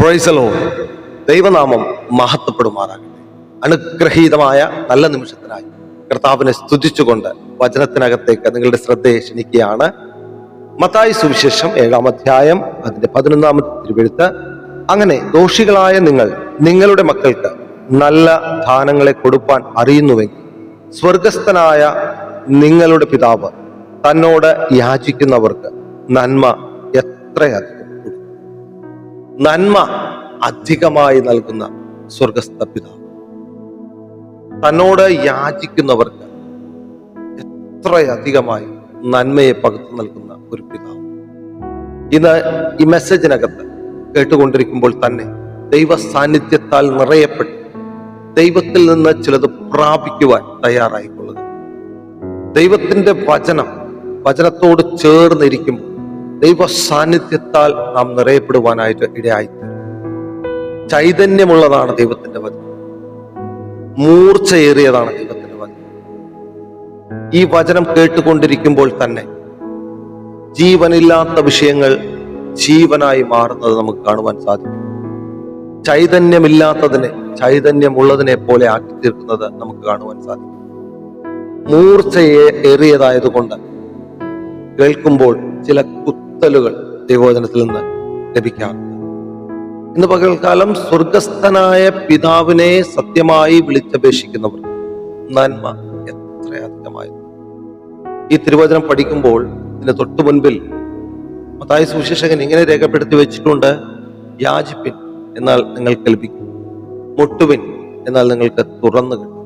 പ്രൈസലോ ദൈവനാമം മഹത്വപ്പെടുമാറാകട്ടെ. അനുഗ്രഹീതമായ നല്ല നിമിഷത്തിനായി കർത്താവിനെ സ്തുതിച്ചുകൊണ്ട് വചനത്തിനകത്തേക്ക് നിങ്ങളുടെ ശ്രദ്ധയെ ക്ഷണിക്കുകയാണ്. മത്തായി സുവിശേഷം ഏഴാം അധ്യായം അതിന്റെ പതിനൊന്നാമത്തെ തിരുവെഴുത്ത്. അങ്ങനെ ദോഷികളായ നിങ്ങൾ നിങ്ങളുടെ മക്കൾക്ക് നല്ല ദാനങ്ങളെ കൊടുപ്പാൻ അറിയുന്നുവെങ്കിൽ സ്വർഗസ്ഥനായ നിങ്ങളുടെ പിതാവ് തന്നോട് യാചിക്കുന്നവർക്ക് നന്മ എത്രയധികം. നന്മ അധികമായി നൽകുന്ന സ്വർഗസ്ഥ പിതാവ്. തന്നോട് യാചിക്കുന്നവർക്ക് എത്രയധികമായി നന്മയെ പകുത്തു നൽകുന്ന ഒരു പിതാവ്. ഇന്ന് ഈ മെസ്സേജിനകത്ത് കേട്ടുകൊണ്ടിരിക്കുമ്പോൾ തന്നെ ദൈവ സാന്നിധ്യത്താൽ നിറയപ്പെട്ട് ദൈവത്തിൽ നിന്ന് ചിലത് പ്രാപിക്കുവാൻ തയ്യാറായിക്കൊള്ളുക. ദൈവത്തിന്റെ വചനം വചനത്തോട് ചേർന്നിരിക്കുമ്പോൾ ദൈവ സാന്നിധ്യത്താൽ നാം നിറയപ്പെടുവാനായിട്ട് ഇടയായിത്തീരും. ചൈതന്യമുള്ളതാണ് ദൈവത്തിന്റെ വചനം. മൂർച്ചയേറിയതാണ് ദൈവത്തിന്റെ വചനം. ഈ വചനം കേട്ടുകൊണ്ടിരിക്കുമ്പോൾ തന്നെ ജീവനില്ലാത്ത വിഷയങ്ങൾ ജീവനായി മാറുന്നത് നമുക്ക് കാണുവാൻ സാധിക്കും. ചൈതന്യമില്ലാത്തതിനെ ചൈതന്യമുള്ളതിനെ പോലെ ആക്കി തീർക്കുന്നത് നമുക്ക് കാണുവാൻ സാധിക്കും. മൂർച്ചയെ ഏറിയതായതുകൊണ്ട് കേൾക്കുമ്പോൾ ചില കുത്തലുകൾ ദൈവവചനത്തിൽ നിന്ന് ലഭിക്കാറുണ്ട്. ഇന്ന് പകൽക്കാലം സ്വർഗസ്ഥനായ പിതാവിനെ സത്യമായി വിളിച്ചപേക്ഷിക്കുന്നവർ നന്മ എത്ര എത്രയധികമായി ഈ തിരുവചനം പഠിക്കുമ്പോൾ ഇതിന് തൊട്ടു മുൻപിൽ മതായ സുവിശേഷകൻ ഇങ്ങനെ രേഖപ്പെടുത്തി വെച്ചിട്ടുണ്ട് യാചിപ്പിൻ എന്നാൽ നിങ്ങൾക്ക് ലഭിക്കും മുട്ടുവിൻ എന്നാൽ നിങ്ങൾക്ക് തുറന്നു കിട്ടും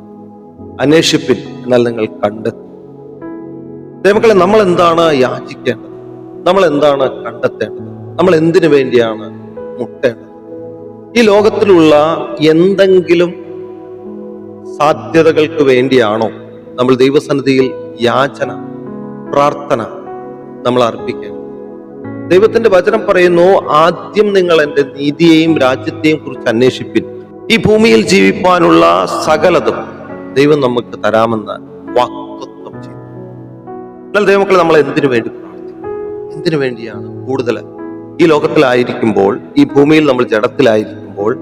അന്വേഷിപ്പിൻ എന്നാൽ നിങ്ങൾ കണ്ടെത്തും. ദൈവങ്ങളെ നമ്മൾ എന്താണ് യാചിക്കേണ്ടത്? നമ്മൾ എന്താണ് കണ്ടെത്തേണ്ടത്? നമ്മൾ എന്തിനു വേണ്ടിയാണ് മുട്ടേണ്ടത്? ഈ ലോകത്തിലുള്ള എന്തെങ്കിലും സാധ്യതകൾക്ക് വേണ്ടിയാണോ നമ്മൾ ദൈവസന്നിധിയിൽ യാചന പ്രാർത്ഥന നമ്മൾ അർപ്പിക്കേണ്ടത്? ദൈവത്തിന്റെ വചനം പറയുന്നു ആദ്യം നിങ്ങൾ എന്റെ നീതിയെയും രാജ്യത്തെയും കുറിച്ച് അന്വേഷിപ്പിൻ. ഈ ഭൂമിയിൽ ജീവിപ്പാനുള്ള സകലതും ദൈവം നമുക്ക് തരാമെന്ന് വാക്തത്വം ചെയ്തു എന്നാൽ ദൈവമക്കളെ നമ്മൾ എന്തിനു വേണ്ടി എന്തിനു വേണ്ടിയാണ് കൂടുതൽ. ഈ ലോകത്തിലായിരിക്കുമ്പോൾ ഈ ഭൂമിയിൽ നമ്മൾ ജഡത്തിലായിരിക്കുമ്പോൾ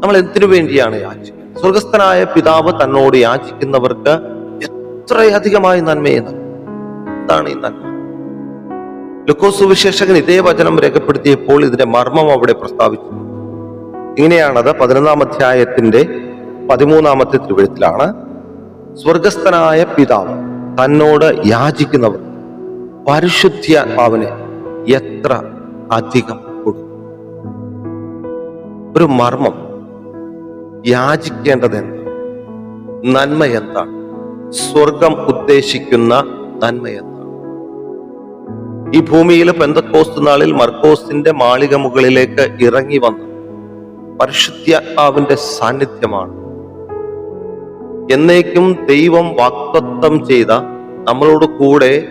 നമ്മൾ എന്തിനു വേണ്ടിയാണ് യാചിക്കുന്നത്? സ്വർഗസ്ഥനായ പിതാവ് തന്നോട് യാചിക്കുന്നവർക്ക് എത്രയധികമായി നന്മയെ എന്താണ് ഈ നന്മ. ലുക്കോസ് സുവിശേഷകൻ ഇതേ വചനം രേഖപ്പെടുത്തിയപ്പോൾ ഇതിന്റെ മർമ്മം അവിടെ പ്രസ്താവിച്ചു ഇങ്ങനെയാണത് പതിനൊന്നാം അധ്യായത്തിന്റെ പതിമൂന്നാമത്തെ തിരുവഴുത്തിലാണ്. സ്വർഗസ്ഥനായ പിതാവ് തന്നോട് യാചിക്കുന്നവർ പരിശുദ്ധാത്മാവിനെ എത്ര അധികം കൊടുക്കും? ഒരു മർമ്മം യാചിക്കേണ്ടത് നന്മ എന്താണ് സ്വർഗം ഉദ്ദേശിക്കുന്ന നന്മ എന്താണ് ഈ ഭൂമിയിൽ പെന്തക്കോസ്ത് നാളിൽ മർക്കോസിന്റെ മാളിക മുകളിലേക്ക് ഇറങ്ങി വന്ന. പരിശുദ്ധാത്മാവിന്റെ സാന്നിധ്യമാണ്. എന്നേക്കും ദൈവം വാക്തത്വം ചെയ്ത നമ്മളോട് കൂടെ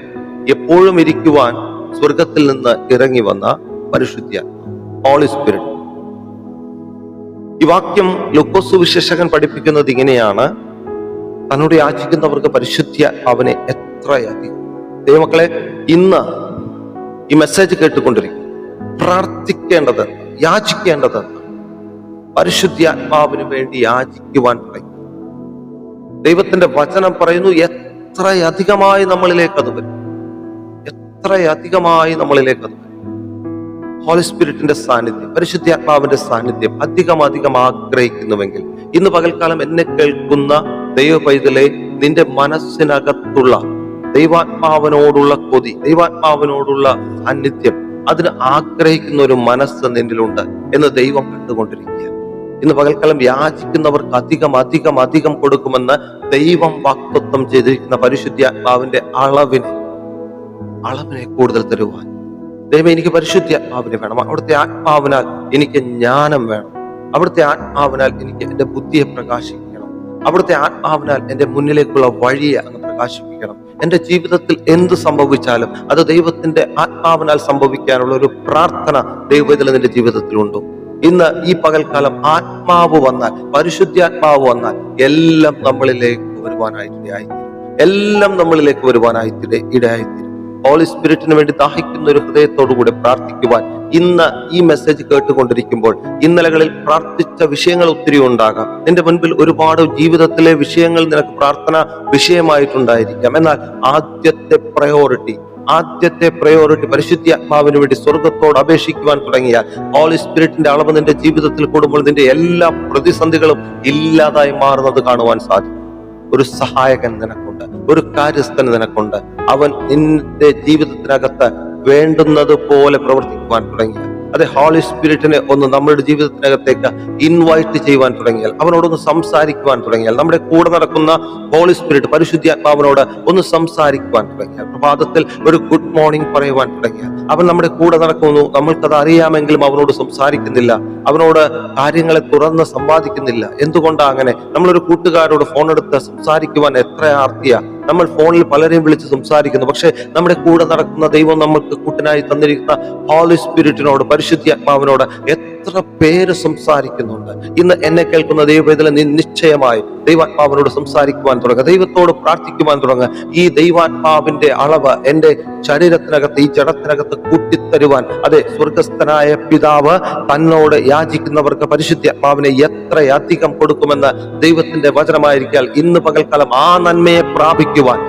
എപ്പോഴും ഇരിക്കുവാൻ സ്വർഗത്തിൽ നിന്ന് ഇറങ്ങി വന്ന പരിശുദ്ധ്യ ഹോളി സ്പിരിറ്റ് ഈ വാക്യം ലുക്കോസ് വിശേഷകൻ പഠിപ്പിക്കുന്നത് ഇങ്ങനെയാണ്. തന്നോട് യാചിക്കുന്നവർക്ക് പരിശുദ്ധ്യ അവനെ എത്രയധികം. ദൈവമക്കളെ ഇന്ന് ഈ മെസ്സേജ് കേട്ടുകൊണ്ടിരിക്കും പ്രാർത്ഥിക്കേണ്ടത് യാചിക്കേണ്ടത് പരിശുദ്ധാത്മാവിന് വേണ്ടി യാചിക്കുവാൻ പറയും. ദൈവത്തിന്റെ വചനം പറയുന്നു എത്രയധികമായി നമ്മളിലേക്ക് അത് വരും. എത്രയധികമായി നമ്മളിലേക്ക് അത് ഹോളി സ്പിരിറ്റിന്റെ സാന്നിധ്യം പരിശുദ്ധാത്മാവിന്റെ സാന്നിധ്യം അധികം അധികം ആഗ്രഹിക്കുന്നുവെങ്കിൽ ഇന്ന് പകൽക്കാലം എന്നെ കേൾക്കുന്ന ദൈവ പൈതലെ നിന്റെ മനസ്സിനകത്തുള്ള ദൈവാത്മാവിനോടുള്ള കൊതി ദൈവാത്മാവിനോടുള്ള സാന്നിധ്യം അതിന് ആഗ്രഹിക്കുന്ന ഒരു മനസ്സ് നിന്നിലുണ്ട് എന്ന് ദൈവം കണ്ടുകൊണ്ടിരിക്കുക ഇന്ന് പകൽക്കാലം യാചിക്കുന്നവർക്ക് അധികം അധികം അധികം കൊടുക്കുമെന്ന് ദൈവം വാക്തത്വം ചെയ്തിരിക്കുന്ന പരിശുദ്ധാത്മാവിന്റെ അളവിനെ അളവിനെ കൂടുതൽ തരുവാൻ. ദൈവം എനിക്ക് പരിശുദ്ധി ആത്മാവിനെ വേണം. അവിടുത്തെ ആത്മാവിനാൽ എനിക്ക് ജ്ഞാനം വേണം. അവിടുത്തെ ആത്മാവിനാൽ എനിക്ക് എന്റെ ബുദ്ധിയെ പ്രകാശിപ്പിക്കണം. അവിടുത്തെ ആത്മാവിനാൽ എന്റെ മുന്നിലേക്കുള്ള വഴിയെ അങ്ങ് പ്രകാശിപ്പിക്കണം. എന്റെ ജീവിതത്തിൽ എന്ത് സംഭവിച്ചാലും അത് ദൈവത്തിന്റെ ആത്മാവിനാൽ സംഭവിക്കാനുള്ള ഒരു പ്രാർത്ഥന ദൈവത്തിൽ നിന്റെ ജീവിതത്തിലുണ്ടോ. ഇന്ന് ഈ പകൽക്കാലം ആത്മാവ് വന്നാൽ പരിശുദ്ധാത്മാവ് വന്നാൽ എല്ലാം നമ്മളിലേക്ക് വരുവാനായിട്ട് എല്ലാം നമ്മളിലേക്ക് വരുവാനായിട്ട് ഇടയായിത്തീരും. ഹോളി സ്പിരിറ്റിന് വേണ്ടി ദാഹിക്കുന്ന ഒരു ഹൃദയത്തോടു കൂടി പ്രാർത്ഥിക്കുവാൻ ഇന്ന് ഈ മെസ്സേജ് കേട്ടുകൊണ്ടിരിക്കുമ്പോൾ ഇന്നലകളിൽ പ്രാർത്ഥിച്ച വിഷയങ്ങൾ ഒത്തിരി ഉണ്ടാകാം. നിന്റെ മുൻപിൽ ഒരുപാട് ജീവിതത്തിലെ വിഷയങ്ങൾ നിനക്ക് പ്രാർത്ഥന വിഷയമായിട്ടുണ്ടായിരിക്കാം. എന്നാൽ ആദ്യത്തെ പ്രയോറിറ്റി ആദ്യത്തെ പ്രയോറിറ്റി പരിശുദ്ധാത്മാവിന് വേണ്ടി സ്വർഗത്തോട് അപേക്ഷിക്കുവാൻ തുടങ്ങിയാൽ ഹോളി സ്പിരിറ്റിന്റെ അളവ് നിന്റെ ജീവിതത്തിൽ കൂടുമ്പോൾ നിന്റെ എല്ലാ പ്രതിസന്ധികളും ഇല്ലാതായി മാറുന്നത് കാണുവാൻ സാധിക്കും. ഒരു സഹായകൻ നിനക്കുണ്ട് ഒരു കാര്യസ്ഥൻ നിനക്കുണ്ട്. അവൻ നിന്റെ ജീവിതത്തിനകത്ത് വേണ്ടുന്നത് പോലെ പ്രവർത്തിക്കുവാൻ തുടങ്ങിയാൽ അതെ ഹോളി സ്പിരിറ്റിനെ ഒന്ന് നമ്മുടെ ജീവിതത്തിനകത്തേക്ക് ഇൻവൈറ്റ് ചെയ്യുവാൻ തുടങ്ങിയാൽ അവനോടൊന്ന് സംസാരിക്കുവാൻ തുടങ്ങിയാൽ നമ്മുടെ കൂടെ നടക്കുന്ന ഹോളി സ്പിരിറ്റ് പരിശുദ്ധാത്മാവിനോട് ഒന്ന് സംസാരിക്കുവാൻ തുടങ്ങിയാൽ പ്രഭാതത്തിൽ ഒരു ഗുഡ് മോർണിംഗ് പറയുവാൻ തുടങ്ങിയാൽ അവൻ നമ്മുടെ കൂടെ നടക്കുന്നു നമ്മൾക്കത് അറിയാമെങ്കിലും അവനോട് സംസാരിക്കുന്നില്ല അവനോട് കാര്യങ്ങളെ തുറന്ന് സമ്പാദിക്കുന്നില്ല എന്തുകൊണ്ടാണ് അങ്ങനെ? നമ്മളൊരു കൂട്ടുകാരോട് ഫോൺ എടുത്ത് സംസാരിക്കുവാൻ എത്ര ആർത്തിയാ? നമ്മൾ ഫോണിൽ പലരെയും വിളിച്ച് സംസാരിക്കുന്നു. പക്ഷെ നമ്മുടെ കൂടെ നടക്കുന്ന ദൈവം നമ്മൾക്ക് കൂട്ടനായി തന്നിരിക്കുന്ന ഹോളി സ്പിരിറ്റിനോട് പരിശുദ്ധാത്മാവിനോട് എത്ര പേര് സംസാരിക്കുന്നുണ്ട്? ഇന്ന് എന്നെ കേൾക്കുന്ന ദൈവവേദന നീ നിശ്ചയമായി ദൈവാത്മാവിനോട് സംസാരിക്കുവാൻ തുടങ്ങുക ദൈവത്തോട് പ്രാർത്ഥിക്കുവാൻ തുടങ്ങുക ഈ ദൈവാത്മാവിന്റെ അളവ് എന്റെ ശരീരത്തിനകത്ത് ഈ ജഡത്തിനകത്ത് കൂട്ടിത്തരുവാൻ. അതെ സ്വർഗസ്ഥനായ പിതാവ് തന്നോട് യാചിക്കുന്നവർക്ക് പരിശുദ്ധാത്മാവിനെ എത്രയധികം കൊടുക്കുമെന്ന് ദൈവത്തിന്റെ വചനമായിരിക്കാൽ ഇന്ന് പകൽക്കാലം ആ നന്മയെ പ്രാപിക്കുവാൻ.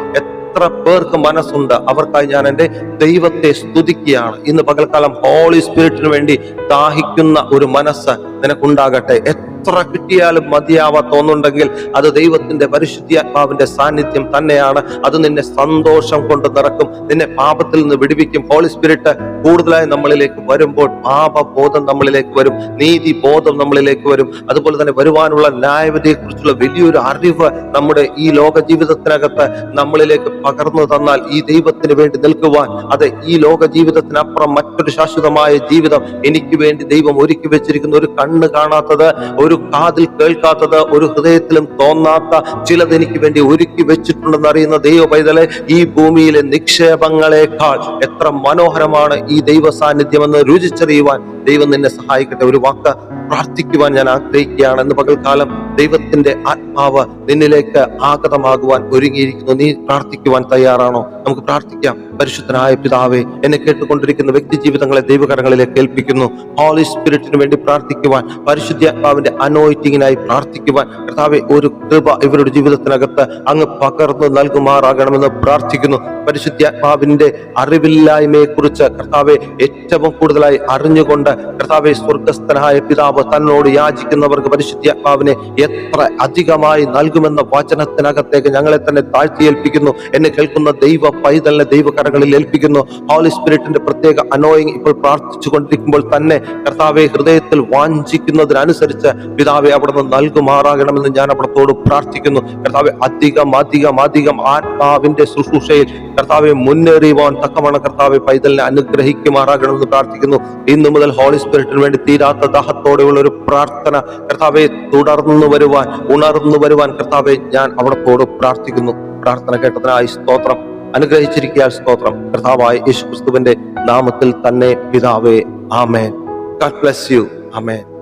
എത്ര പേർക്ക് മനസ്സുണ്ട്? അവർക്കായി ഞാൻ എന്റെ ദൈവത്തെ സ്തുതിക്കുകയാണ്. ഇന്ന് പകൽക്കാലം ഹോളി സ്പിരിറ്റിന് വേണ്ടി ദാഹിക്കുന്ന ഒരു മനസ്സ് നിനക്കുണ്ടാകട്ടെ. എത്ര കിട്ടിയാലും മതിയാവാത്ത ഒന്നുണ്ടെങ്കിൽ അത് ദൈവത്തിന്റെ പരിശുദ്ധിയാത്മാവിന്റെ സാന്നിധ്യം തന്നെയാണ്. അത് നിന്നെ സന്തോഷം കൊണ്ട് നിറക്കും നിന്നെ പാപത്തിൽ നിന്ന് വിടുവിക്കും. ഹോളി സ്പിരിറ്റ് കൂടുതലായി നമ്മളിലേക്ക് വരുമ്പോൾ പാപബോധം നമ്മളിലേക്ക് വരും. നീതി ബോധം നമ്മളിലേക്ക് വരും. അതുപോലെ തന്നെ വരുവാനുള്ള ന്യായവിധിയെ കുറിച്ചുള്ള വലിയൊരു അറിവ് നമ്മുടെ ഈ ലോക ജീവിതത്തിനകത്ത് നമ്മളിലേക്ക് പകർന്നു തന്നാൽ ഈ ദൈവത്തിന് വേണ്ടി നിൽക്കുവാൻ അത് ഈ ലോക ജീവിതത്തിനപ്പുറം മറ്റൊരു ശാശ്വതമായ ജീവിതം എനിക്ക് വേണ്ടി ദൈവം ഒരുക്കി വെച്ചിരിക്കുന്ന ഒരു കണ്ണ് കാണാത്തത് ഒരു കാതിൽ കേൾക്കാത്തത് ഒരു ഹൃദയത്തിലും തോന്നാത്ത ചിലത് എനിക്ക് വേണ്ടി ഒരുക്കി വെച്ചിട്ടുണ്ടെന്ന് അറിയുന്ന ദൈവ പൈതലെ ഈ ഭൂമിയിലെ നിക്ഷേപങ്ങളെക്കാൾ എത്ര മനോഹരമാണ് ഈ ദൈവ സാന്നിധ്യമെന്ന് രുചിച്ചറിയുവാൻ ദൈവം നിന്നെ സഹായിക്കട്ടെ. ഒരു വാക്ക് പ്രാർത്ഥിക്കുവാൻ ഞാൻ ആഗ്രഹിക്കുകയാണ് എന്ന് പകൽക്കാലം ദൈവത്തിന്റെ ആത്മാവ് നിന്നിലേക്ക് ആഗതമാകുവാൻ ഒരുങ്ങിയിരിക്കുന്നു. നീ പ്രാർത്ഥിക്കുവാൻ തയ്യാറാണോ? നമുക്ക് പ്രാർത്ഥിക്കാം. പരിശുദ്ധനായ പിതാവേ എന്നെ കേട്ടുകൊണ്ടിരിക്കുന്ന വ്യക്തി ജീവിതങ്ങളെ ദൈവകരങ്ങളിലേക്ക് ഏൽപ്പിക്കുന്നു. ഹോളി സ്പിരിറ്റിന് വേണ്ടി പ്രാർത്ഥിക്കുവാൻ പരിശുദ്ധാത്മാവിന്റെ അനോയിറ്റിങ്ങിനായി പ്രാർത്ഥിക്കുവാൻ. കർത്താവെ ഒരു കൃപ ഇവരുടെ ജീവിതത്തിനകത്ത് അങ്ങ് പകർന്നു നൽകുമാറാകണമെന്ന് പ്രാർത്ഥിക്കുന്നു. പരിശുദ്ധാത്മാവിന്റെ അറിവില്ലായ്മയെ കുറിച്ച് കർത്താവെ ഏറ്റവും കൂടുതലായി അറിഞ്ഞുകൊണ്ട് കർത്താവെ സ്വർഗസ്ഥനായ പിതാവ് തന്നോട് യാചിക്കുന്നവർക്ക് പരിശുദ്ധാത്മാവിനെ എത്ര അധികമായി നൽകുമെന്ന വചനത്തിനകത്തേക്ക് ഞങ്ങളെ തന്നെ താഴ്ത്തിയേൽപ്പിക്കുന്നു എന്നെ കേൾക്കുന്ന ദൈവ പൈതലിനെ ദൈവകരകളിൽ ഏൽപ്പിക്കുന്നു. ഹോളി സ്പിരിറ്റിന്റെ പ്രത്യേക അനോയിങ് ഇപ്പോൾ പ്രാർത്ഥിച്ചു കൊണ്ടിരിക്കുമ്പോൾ തന്നെ കർത്താവെ ഹൃദയത്തിൽ വാഞ്ചിക്കുന്നതിനനുസരിച്ച് പിതാവെ അവിടുന്ന് നൽകുമാറാകണമെന്ന് ഞാൻ അവിടത്തോട് പ്രാർത്ഥിക്കുന്നു. കർത്താവെ അധികം അധികം അധികം ആത്മാവിന്റെ ശുശ്രൂഷയിൽ കർത്താവെ മുന്നേറിയുവാൻ തക്കമാണ് കർത്താവെ പൈതലിനെ അനുഗ്രഹിക്കുമാറാകണമെന്ന് പ്രാർത്ഥിക്കുന്നു. ഇന്നു മുതൽ ഹോളി സ്പിരിറ്റിന് വേണ്ടി തീരാത്ത ദാഹത്തോടെയുള്ള ഒരു പ്രാർത്ഥന കർത്താവെ തുടർന്നു വരുവാൻ ഉണർന്നു വരുവാൻ കർത്താവെ ഞാൻ അവിടത്തോട് പ്രാർത്ഥിക്കുന്നു. പ്രാർത്ഥന കേട്ടതിനായി സ്തോത്രം. അനുഗ്രഹിച്ചിരിക്കുക സ്തോത്രം. കർത്താവായ യേശു ക്രിസ്തുവിന്റെ നാമത്തിൽ തന്നെ പിതാവേ ആമേൻ. God bless you amen.